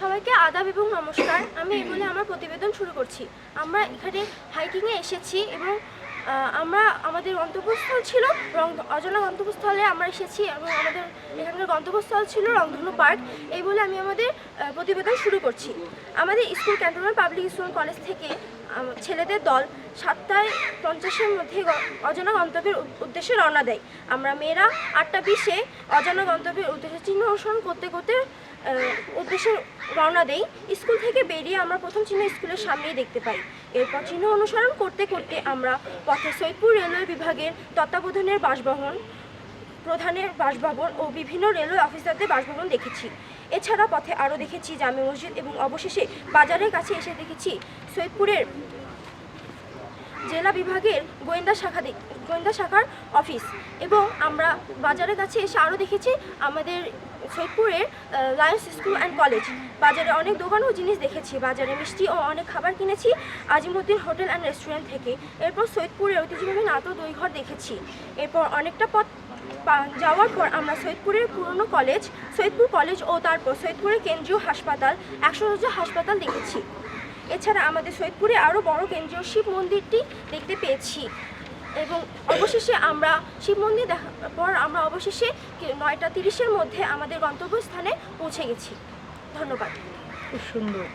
সবাইকে আদাব এবং নমস্কার। আমি এই বলে আমার প্রতিবেদন শুরু করছি। আমরা এখানে হাইকিংয়ে এসেছি এবং আমরা আমাদের গন্তব্যস্থল ছিল রং অজানা গন্তব্যস্থলে আমরা এসেছি এবং আমাদের এখানকার গন্তব্যস্থল ছিল রংধনু পার্ক। এই বলে আমি আমাদের প্রতিবেদন শুরু করছি। আমাদের school cantonment public school college থেকে ছেলেদের দল সাতটায় পঞ্চাশের মধ্যে অজানা গন্তব্যের উদ্দেশ্যে রওনা দেয়। আমরা মেয়েরা আটটা বিশে অজানা গন্তব্যের উদ্দেশ্যে চিহ্ন অনুসরণ করতে করতে উদ্দেশ্যে রওনা দেই। স্কুল থেকে বেরিয়ে আমরা প্রথম চিহ্ন স্কুলের সামনেই দেখতে পাই। এরপর চিহ্ন অনুসরণ করতে করতে আমরা পথে সৈয়দপুর রেলওয়ে বিভাগের তত্ত্বাবধানের বাসভবন, প্রধানের বাসভবন ও বিভিন্ন রেলওয়ে অফিসারদের বাসভবন দেখেছি। এছাড়া পথে আরও দেখেছি জামে মসজিদ এবং অবশেষে বাজারের কাছে এসে দেখেছি সৈয়দপুরের জেলা বিভাগের গোয়েন্দা শাখা গোয়েন্দা শাখার অফিস। এবং আমরা বাজারের কাছে এসে আরও দেখেছি আমাদের সৈয়দপুরের লায়ন্স স্কুল অ্যান্ড কলেজ বাজারে অনেক দোকান ও জিনিস দেখেছি। বাজারে মিষ্টি ও অনেক খাবার কিনেছি আজিমুদ্দিন হোটেল অ্যান্ড রেস্টুরেন্ট থেকে। এরপর সৈয়দপুরের ঐতিহ্যবাহী নাতো দইঘর দেখেছি। এরপর অনেকটা পথ যাওয়ার পর আমরা সৈয়দপুরের পুরনো কলেজ সৈয়দপুর কলেজ ও তারপর সৈয়দপুরের কেন্দ্রীয় হাসপাতাল, একশো হাসপাতাল দেখেছি। এছাড়া আমাদের সৈয়দপুরে আরও বড় কেন্দ্রীয় শিব মন্দিরটি দেখতে পেয়েছি। এবং অবশেষে আমরা শিব মন্দির দেখার পর আমরা অবশেষে নয়টা তিরিশের মধ্যে আমাদের গন্তব্যস্থানে পৌঁছে গেছি। ধন্যবাদ। খুব সুন্দর।